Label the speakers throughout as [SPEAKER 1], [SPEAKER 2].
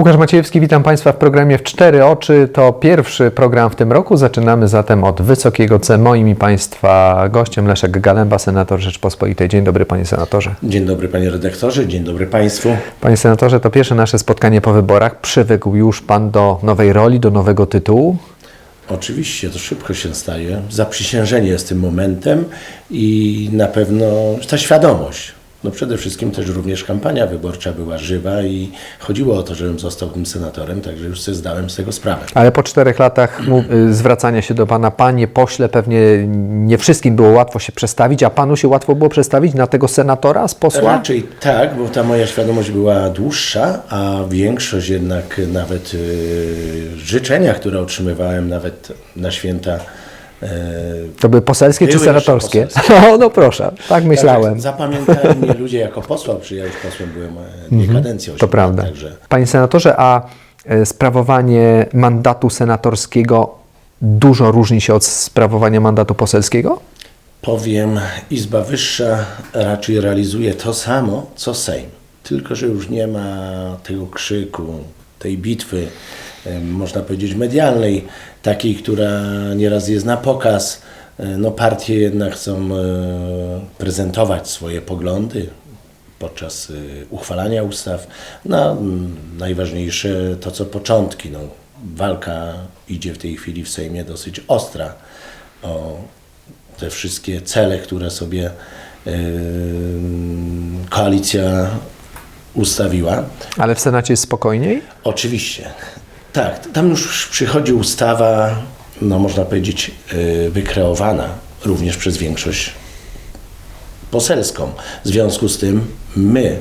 [SPEAKER 1] Łukasz Maciejewski, witam Państwa w programie W Cztery Oczy. To pierwszy program w tym roku. Zaczynamy zatem od wysokiego C. Moim i Państwa gościem Leszek Galemba, senator Rzeczpospolitej. Dzień dobry Panie Senatorze.
[SPEAKER 2] Dzień dobry panie redaktorze, dzień dobry państwu.
[SPEAKER 1] Panie Senatorze, to pierwsze nasze spotkanie po wyborach. Przywykł już Pan do nowej roli, do nowego tytułu?
[SPEAKER 2] Oczywiście to szybko się staje. Zaprzysiężenie jest tym momentem i na pewno ta świadomość. No przede wszystkim też również kampania wyborcza była żywa i chodziło o to, żebym został tym senatorem, także już sobie zdałem z tego sprawę.
[SPEAKER 1] Ale po czterech latach mu- y, zwracania się do Pana, Panie pośle, pewnie nie wszystkim było łatwo się przestawić, a Panu się łatwo było przestawić na tego senatora z posła?
[SPEAKER 2] Raczej tak, bo ta moja świadomość była dłuższa, a większość jednak nawet yy, życzenia, które otrzymywałem nawet na święta
[SPEAKER 1] To były poselskie czy
[SPEAKER 2] Były jeszcze
[SPEAKER 1] senatorskie?
[SPEAKER 2] poselskie.
[SPEAKER 1] No, no proszę, tak myślałem.
[SPEAKER 2] Tak, zapamiętali mnie ludzie jako posła, przy ja już posłem byłem e, dwie kadencje.
[SPEAKER 1] Mhm. To
[SPEAKER 2] osiem lat,
[SPEAKER 1] prawda.
[SPEAKER 2] Także
[SPEAKER 1] Panie senatorze, a e, sprawowanie mandatu senatorskiego dużo różni się od sprawowania mandatu poselskiego?
[SPEAKER 2] powiem, Izba Wyższa raczej realizuje to samo, co Sejm. Tylko, że już nie ma tego krzyku, tej bitwy, e, można powiedzieć, medialnej, takiej, która nieraz jest na pokaz. E, No, partie jednak chcą e, prezentować swoje poglądy podczas e, uchwalania ustaw. No, mm, najważniejsze to, co początki. No, walka idzie w tej chwili w Sejmie dosyć ostra o te wszystkie cele, które sobie yy, koalicja ustawiła.
[SPEAKER 1] Ale w Senacie jest spokojniej?
[SPEAKER 2] Oczywiście. Tak, tam już przychodzi ustawa, no można powiedzieć, yy, wykreowana również przez większość poselską. W związku z tym my,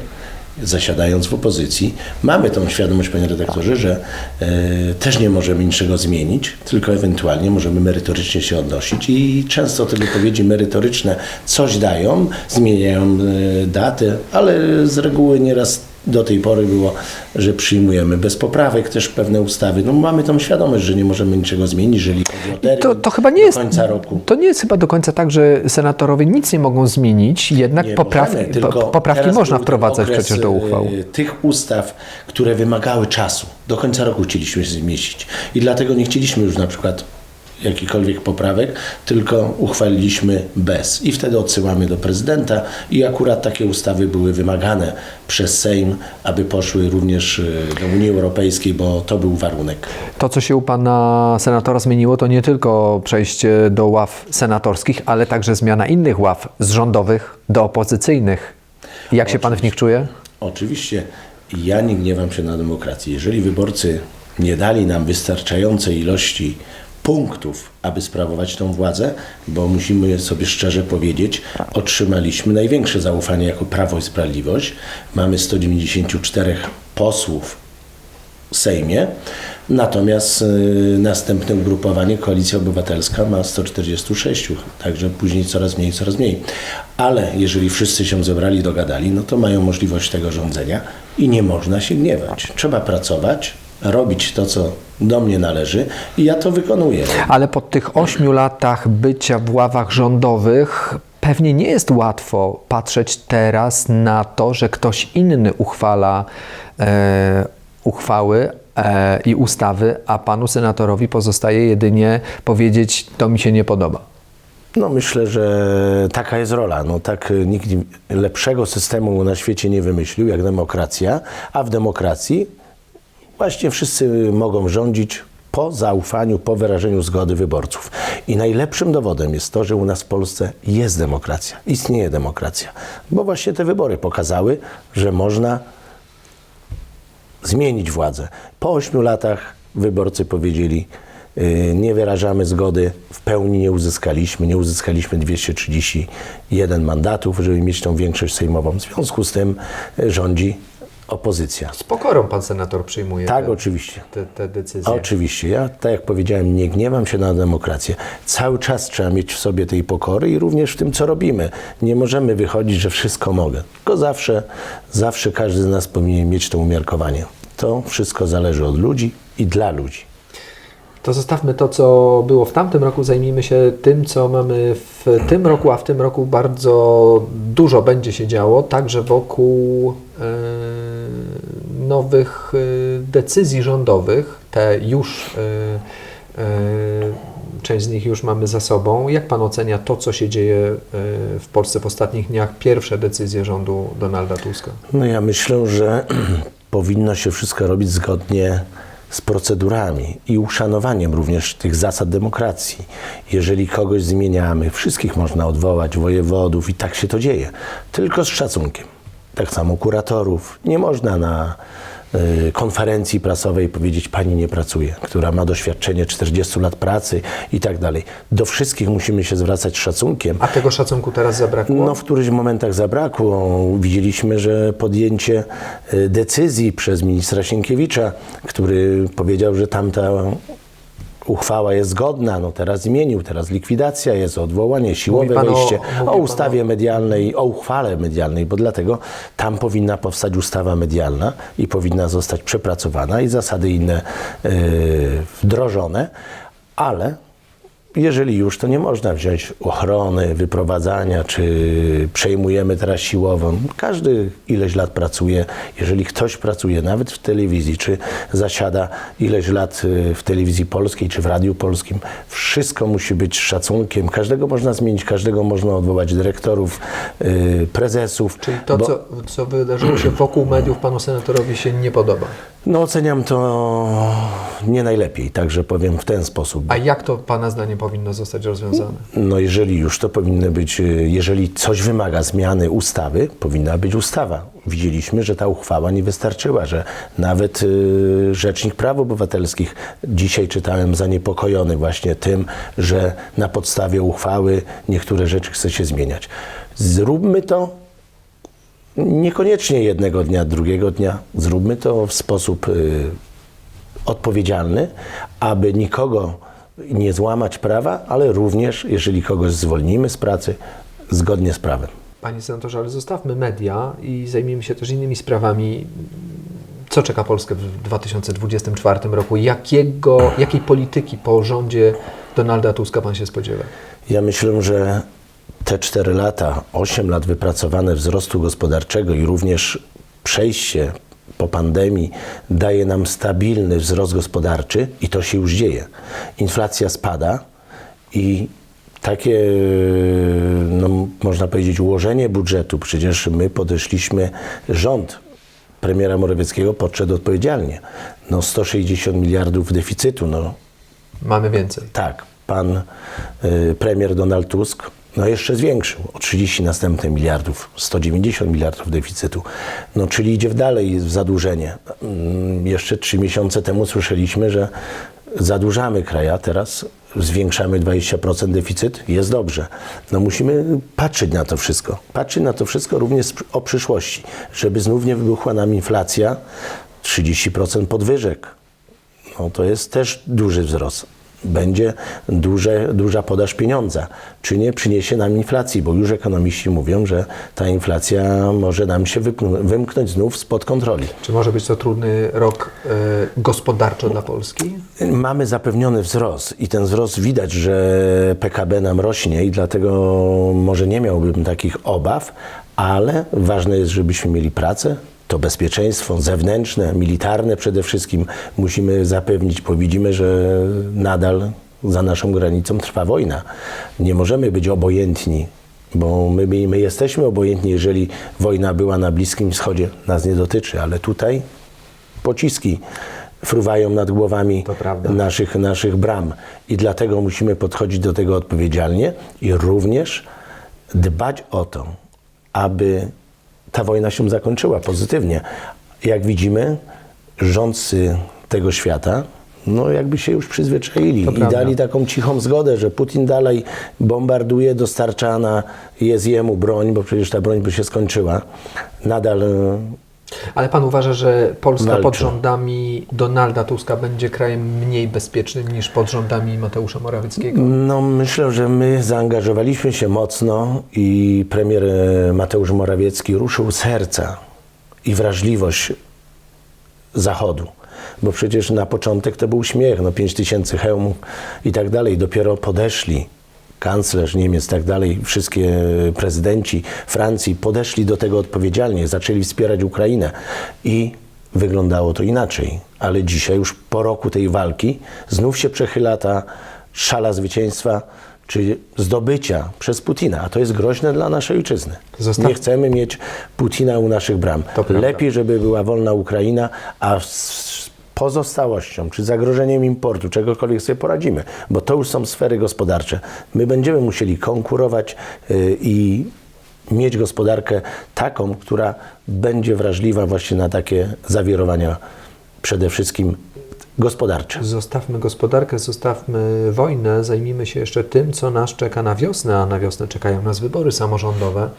[SPEAKER 2] zasiadając w opozycji, mamy tą świadomość, panie redaktorze, że e, też nie możemy niczego zmienić, tylko ewentualnie możemy merytorycznie się odnosić i często te wypowiedzi merytoryczne coś dają, zmieniają e, datę, ale z reguły nieraz do tej pory było, że przyjmujemy bez poprawek też pewne ustawy. No mamy tą świadomość, że nie możemy niczego zmienić, jeżeli chodzi o termin
[SPEAKER 1] To, to chyba nie
[SPEAKER 2] do
[SPEAKER 1] jest.
[SPEAKER 2] końca roku.
[SPEAKER 1] To nie jest chyba do końca tak, że senatorowie nic nie mogą zmienić, jednak
[SPEAKER 2] Nie
[SPEAKER 1] poprawki,
[SPEAKER 2] możemy,
[SPEAKER 1] po, poprawki można wprowadzać przecież do uchwał.
[SPEAKER 2] e, Tych ustaw, które wymagały czasu. Do końca roku chcieliśmy się zmieścić. I dlatego nie chcieliśmy już na przykład jakichkolwiek poprawek, tylko uchwaliliśmy bez. I wtedy odsyłamy do prezydenta i akurat takie ustawy były wymagane przez Sejm, aby poszły również e, do Unii Europejskiej, bo to był warunek.
[SPEAKER 1] To, co się u pana senatora zmieniło, to nie tylko przejście do ław senatorskich, ale także zmiana innych ław z rządowych do opozycyjnych. Jak się pan w nich czuje?
[SPEAKER 2] Oczywiście ja nie gniewam się na demokrację. Jeżeli wyborcy nie dali nam wystarczającej ilości punktów, aby sprawować tą władzę, bo musimy sobie szczerze powiedzieć, otrzymaliśmy największe zaufanie jako Prawo i Sprawiedliwość. Mamy 194 posłów w Sejmie, natomiast y, następne ugrupowanie, Koalicja Obywatelska, ma 146, także później coraz mniej, coraz mniej. Ale jeżeli wszyscy się zebrali, dogadali, no to mają możliwość tego rządzenia i nie można się gniewać. Trzeba pracować, robić to, co do mnie należy i ja to wykonuję.
[SPEAKER 1] Ale po tych ośmiu latach bycia w ławach rządowych pewnie nie jest łatwo patrzeć teraz na to, że ktoś inny uchwala e, uchwały e, i ustawy, a panu senatorowi pozostaje jedynie powiedzieć, to mi się nie podoba.
[SPEAKER 2] No myślę, że taka jest rola. No tak y, nikt lepszego systemu na świecie nie wymyślił jak demokracja, a w demokracji właśnie wszyscy mogą rządzić po zaufaniu, po wyrażeniu zgody wyborców. I najlepszym dowodem jest to, że u nas w Polsce jest demokracja, istnieje demokracja. Bo właśnie te wybory pokazały, że można zmienić władzę. Po ośmiu latach wyborcy powiedzieli, yy, nie wyrażamy zgody, w pełni nie uzyskaliśmy, nie uzyskaliśmy 231 mandatów, żeby mieć tą większość sejmową. W związku z tym yy, rządzi opozycja.
[SPEAKER 1] Z pokorą pan senator przyjmuje
[SPEAKER 2] Tak, oczywiście.
[SPEAKER 1] te, te decyzje.
[SPEAKER 2] Oczywiście. Ja, tak jak powiedziałem, nie gniewam się na demokrację. Cały czas trzeba mieć w sobie tej pokory i również w tym, co robimy. Nie możemy wychodzić, że wszystko mogę. Tylko zawsze, zawsze każdy z nas powinien mieć to umiarkowanie. To wszystko zależy od ludzi i dla ludzi.
[SPEAKER 1] To zostawmy to, co było w tamtym roku, zajmijmy się tym, co mamy w tym roku, a w tym roku bardzo dużo będzie się działo, także wokół e, nowych y, decyzji rządowych, te już, y, y, część z nich już mamy za sobą. Jak Pan ocenia to, co się dzieje w Polsce w ostatnich dniach, pierwsze decyzje rządu Donalda Tuska?
[SPEAKER 2] No ja myślę, że powinno się wszystko robić zgodnie z procedurami i uszanowaniem również tych zasad demokracji. Jeżeli kogoś zmieniamy, wszystkich można odwołać, wojewodów i tak się to dzieje, tylko z szacunkiem. Tak samo kuratorów. Nie można na y, konferencji prasowej powiedzieć pani nie pracuje, która ma doświadczenie 40 lat pracy i tak dalej. Do wszystkich musimy się zwracać szacunkiem.
[SPEAKER 1] A tego szacunku teraz zabrakło?
[SPEAKER 2] No, w którychś momentach zabrakło. Widzieliśmy, że podjęcie y, decyzji przez ministra Sienkiewicza, który powiedział, że tamta uchwała jest zgodna, no teraz zmienił, teraz likwidacja jest, odwołanie, siłowe
[SPEAKER 1] pan
[SPEAKER 2] wejście, o,
[SPEAKER 1] o-
[SPEAKER 2] ustawie medialnej, o uchwale medialnej, bo dlatego tam powinna powstać ustawa medialna i powinna zostać przepracowana i zasady inne y, wdrożone, ale jeżeli już, to nie można wziąć ochrony, wyprowadzania, czy przejmujemy teraz siłową. Każdy ileś lat pracuje. Jeżeli ktoś pracuje nawet w telewizji, czy zasiada ileś lat y, w telewizji polskiej, czy w radiu polskim, wszystko musi być szacunkiem. Każdego można zmienić, każdego można odwołać, dyrektorów, y, prezesów.
[SPEAKER 1] Czyli to,
[SPEAKER 2] bo-
[SPEAKER 1] co, co wydarzyło się wokół mediów, panu senatorowi się nie podoba.
[SPEAKER 2] No oceniam to nie najlepiej, także powiem w ten sposób.
[SPEAKER 1] A jak to pana zdaniem powinno zostać rozwiązane?
[SPEAKER 2] No jeżeli już, to powinny być, y, jeżeli coś wymaga zmiany ustawy, powinna być ustawa. Widzieliśmy, że ta uchwała nie wystarczyła, że nawet y, Rzecznik Praw Obywatelskich, dzisiaj czytałem zaniepokojony właśnie tym, że na podstawie uchwały niektóre rzeczy chce się zmieniać. Zróbmy to niekoniecznie jednego dnia, drugiego dnia. Zróbmy to w sposób y, odpowiedzialny, aby nikogo nie złamać prawa, ale również, jeżeli kogoś zwolnimy z pracy, zgodnie z prawem.
[SPEAKER 1] Panie senatorze, ale zostawmy media i zajmijmy się też innymi sprawami. Co czeka Polskę w 2024 roku? Jakiego, jakiej polityki po rządzie Donalda Tuska pan się spodziewa?
[SPEAKER 2] Ja myślę, że te 4 lata, 8 lat wypracowane wzrostu gospodarczego i również przejście po pandemii daje nam stabilny wzrost gospodarczy i to się już dzieje. Inflacja spada i takie, no, można powiedzieć, ułożenie budżetu, przecież my podeszliśmy, rząd premiera Morawieckiego podszedł odpowiedzialnie. No 160 miliardów deficytu, no
[SPEAKER 1] Mamy więcej.
[SPEAKER 2] tak, pan y, premier Donald Tusk no jeszcze zwiększył o 30 następnych miliardów, 190 miliardów deficytu. No, czyli idzie w dalej w zadłużenie. Mm, Jeszcze trzy miesiące temu słyszeliśmy, że zadłużamy kraj, a teraz zwiększamy 20% deficyt. Jest dobrze. No musimy patrzeć na to wszystko. Patrzeć na to wszystko również o przyszłości, żeby znów nie wybuchła nam inflacja, 30% podwyżek no to jest też duży wzrost. Będzie duże, duża podaż pieniądza. Czy nie przyniesie nam inflacji, bo już ekonomiści mówią, że ta inflacja może nam się wymknąć znów spod kontroli.
[SPEAKER 1] Czy może być to trudny rok e, gospodarczo dla Polski?
[SPEAKER 2] Mamy zapewniony wzrost i ten wzrost widać, że PKB nam rośnie i dlatego może nie miałbym takich obaw, ale ważne jest, żebyśmy mieli pracę. To bezpieczeństwo zewnętrzne, militarne przede wszystkim musimy zapewnić, bo widzimy, że nadal za naszą granicą trwa wojna. Nie możemy być obojętni, bo my, my, my jesteśmy obojętni, jeżeli wojna była na Bliskim Wschodzie, nas nie dotyczy, ale tutaj pociski fruwają nad głowami naszych, naszych bram. I dlatego musimy podchodzić do tego odpowiedzialnie i również dbać o to, aby ta wojna się zakończyła pozytywnie. Jak widzimy, rządcy tego świata no jakby się już przyzwyczaili
[SPEAKER 1] To
[SPEAKER 2] i
[SPEAKER 1] prawda.
[SPEAKER 2] dali taką cichą zgodę, że Putin dalej bombarduje, dostarczana jest jemu broń, bo przecież ta broń by się skończyła. Nadal
[SPEAKER 1] Ale pan uważa, że Polska pod rządami Donalda Tuska będzie krajem mniej bezpiecznym niż pod rządami Mateusza Morawieckiego?
[SPEAKER 2] No, myślę, że my zaangażowaliśmy się mocno i premier e, Mateusz Morawiecki ruszył serca i wrażliwość Zachodu. Bo przecież na początek to był śmiech, no 5 tysięcy hełmów i tak dalej. Dopiero podeszli kanclerz Niemiec, tak dalej, wszystkie prezydenci Francji podeszli do tego odpowiedzialnie, zaczęli wspierać Ukrainę i wyglądało to inaczej. Ale dzisiaj, już po roku tej walki, znów się przechyla ta szala zwycięstwa czy zdobycia przez Putina, a to jest groźne dla naszej ojczyzny.
[SPEAKER 1] Zostaw-
[SPEAKER 2] Nie chcemy mieć Putina u naszych bram. Lepiej, żeby była wolna Ukraina, a pozostałością czy zagrożeniem importu, czegokolwiek sobie poradzimy, bo to już są sfery gospodarcze. My będziemy musieli konkurować y, i mieć gospodarkę taką, która będzie wrażliwa właśnie na takie zawirowania przede wszystkim gospodarcze.
[SPEAKER 1] Zostawmy gospodarkę, zostawmy wojnę, zajmijmy się jeszcze tym, co nas czeka na wiosnę, a na wiosnę czekają nas wybory samorządowe.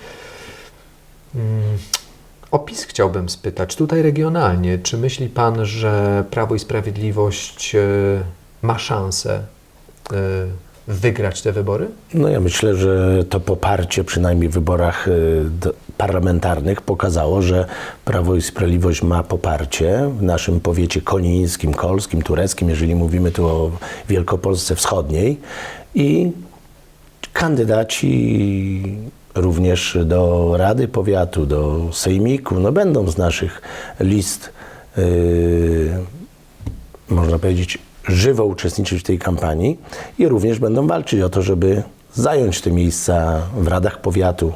[SPEAKER 1] O PiS chciałbym spytać, tutaj regionalnie, czy myśli Pan, że Prawo i Sprawiedliwość e, ma szansę e, wygrać te wybory?
[SPEAKER 2] No ja myślę, że to poparcie przynajmniej w wyborach do- parlamentarnych pokazało, że Prawo i Sprawiedliwość ma poparcie w naszym powiecie konińskim, kolskim, tureckim, jeżeli mówimy tu o Wielkopolsce Wschodniej i kandydaci również do Rady Powiatu, do Sejmiku, no będą z naszych list, y, można powiedzieć, żywo uczestniczyć w tej kampanii i również będą walczyć o to, żeby zająć te miejsca w radach powiatu,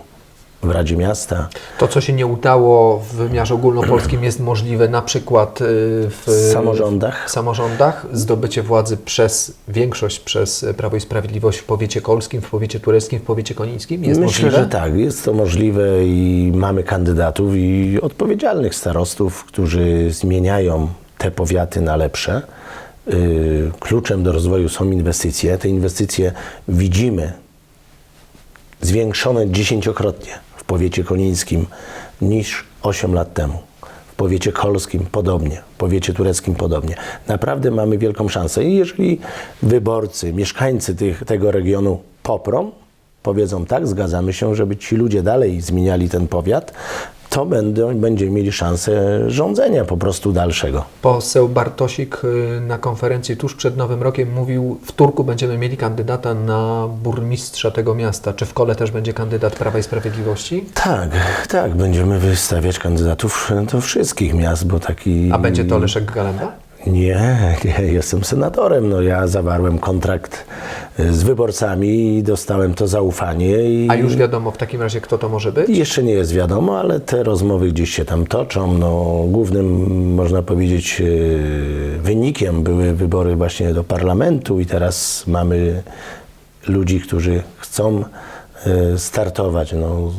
[SPEAKER 2] w Radzie Miasta.
[SPEAKER 1] To, co się nie udało w wymiarze ogólnopolskim, jest możliwe na przykład y, w
[SPEAKER 2] samorządach.
[SPEAKER 1] W samorządach zdobycie władzy przez większość przez Prawo i Sprawiedliwość w powiecie kolskim, w powiecie tureckim, w powiecie konińskim jest
[SPEAKER 2] Myślę,
[SPEAKER 1] możliwe?
[SPEAKER 2] że tak, jest to możliwe i mamy kandydatów i odpowiedzialnych starostów, którzy zmieniają te powiaty na lepsze. Yy, Kluczem do rozwoju są inwestycje. Te inwestycje widzimy zwiększone dziesięciokrotnie w powiecie konińskim niż 8 lat temu. W powiecie kolskim podobnie, w powiecie tureckim podobnie. Naprawdę mamy wielką szansę i jeżeli wyborcy, mieszkańcy tych, tego regionu poprą, powiedzą tak, zgadzamy się, żeby ci ludzie dalej zmieniali ten powiat, to będą, będziemy mieli szansę rządzenia po prostu dalszego.
[SPEAKER 1] Poseł Bartosik y, na konferencji tuż przed Nowym Rokiem mówił, w Turku będziemy mieli kandydata na burmistrza tego miasta. Czy w Kole też będzie kandydat Prawa i Sprawiedliwości?
[SPEAKER 2] Tak, tak, będziemy wystawiać kandydatów do wszystkich miast, bo taki...
[SPEAKER 1] A będzie to Leszek Galemba?
[SPEAKER 2] Nie, nie, jestem senatorem. No, ja zawarłem kontrakt y, z wyborcami i dostałem to zaufanie. I
[SPEAKER 1] A już wiadomo w takim razie, kto to może być?
[SPEAKER 2] Jeszcze nie jest wiadomo, ale te rozmowy gdzieś się tam toczą. No, głównym, można powiedzieć, y, wynikiem były wybory właśnie do parlamentu i teraz mamy ludzi, którzy chcą y, startować no,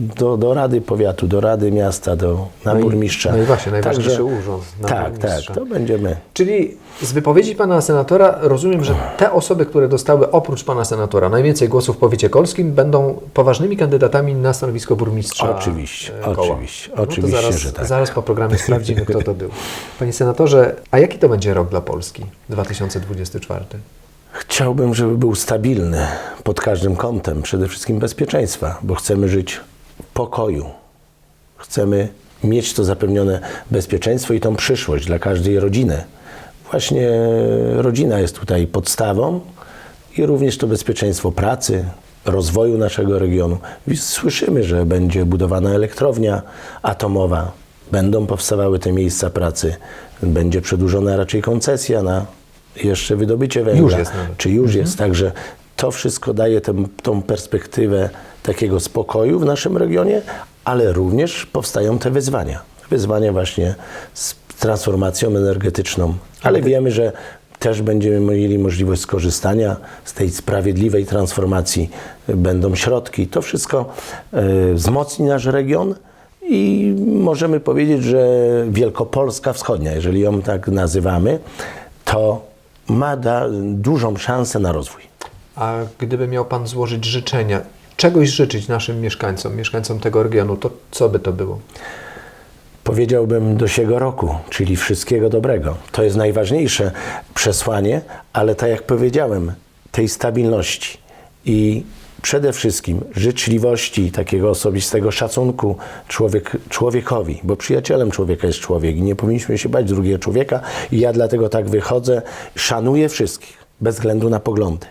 [SPEAKER 2] do, do Rady Powiatu, do Rady Miasta, do, na
[SPEAKER 1] No i-
[SPEAKER 2] burmistrza.
[SPEAKER 1] no i właśnie, najważniejszy
[SPEAKER 2] Także-
[SPEAKER 1] urząd, na
[SPEAKER 2] Tak,
[SPEAKER 1] burmistrza.
[SPEAKER 2] tak, to będziemy.
[SPEAKER 1] Czyli z wypowiedzi pana senatora rozumiem, że te osoby, które dostały oprócz pana senatora najwięcej głosów w powiecie kolskim, będą poważnymi kandydatami na stanowisko burmistrza.
[SPEAKER 2] Oczywiście,
[SPEAKER 1] e, koła.
[SPEAKER 2] oczywiście,
[SPEAKER 1] No
[SPEAKER 2] oczywiście,
[SPEAKER 1] zaraz,
[SPEAKER 2] że tak.
[SPEAKER 1] Zaraz po programie sprawdzimy, kto to był. Panie senatorze, a jaki to będzie rok dla Polski 2024?
[SPEAKER 2] Chciałbym, żeby był stabilny pod każdym kątem, przede wszystkim bezpieczeństwa, bo chcemy żyć pokoju. Chcemy mieć to zapewnione bezpieczeństwo i tą przyszłość dla każdej rodziny. Właśnie rodzina jest tutaj podstawą i również to bezpieczeństwo pracy, rozwoju naszego regionu. Słyszymy, że będzie budowana elektrownia atomowa, będą powstawały te miejsca pracy, będzie przedłużona raczej koncesja na jeszcze wydobycie węgla.
[SPEAKER 1] Już jest.
[SPEAKER 2] Czy już jest, także to wszystko daje tę, tą perspektywę takiego spokoju w naszym regionie, ale również powstają te wyzwania. Wyzwania właśnie z transformacją energetyczną, ale wiemy, że też będziemy mieli możliwość skorzystania z tej sprawiedliwej transformacji. Będą środki. To wszystko e, wzmocni nasz region i możemy powiedzieć, że Wielkopolska Wschodnia, jeżeli ją tak nazywamy, to ma da, dużą szansę na rozwój.
[SPEAKER 1] A gdyby miał pan złożyć życzenia, czegoś życzyć naszym mieszkańcom, mieszkańcom tego regionu, to co by to było?
[SPEAKER 2] Powiedziałbym do siego roku, czyli wszystkiego dobrego. To jest najważniejsze przesłanie, ale tak jak powiedziałem, tej stabilności i przede wszystkim życzliwości, takiego osobistego szacunku człowiek, człowiekowi, bo przyjacielem człowieka jest człowiek i nie powinniśmy się bać drugiego człowieka i ja dlatego tak wychodzę, szanuję wszystkich, bez względu na poglądy.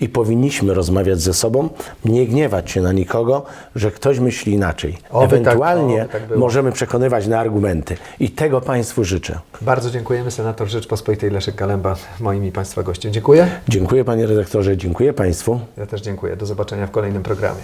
[SPEAKER 2] I powinniśmy rozmawiać ze sobą, nie gniewać się na nikogo, że ktoś myśli inaczej.
[SPEAKER 1] Oby tak-
[SPEAKER 2] Ewentualnie
[SPEAKER 1] oby tak było.
[SPEAKER 2] możemy przekonywać na argumenty i tego Państwu życzę.
[SPEAKER 1] Bardzo dziękujemy. Senator Rzeczpospolitej Leszek Galemba, moim i Państwa gościem. Dziękuję.
[SPEAKER 2] Dziękuję Panie redaktorze, dziękuję Państwu.
[SPEAKER 1] Ja też dziękuję. Do zobaczenia w kolejnym programie.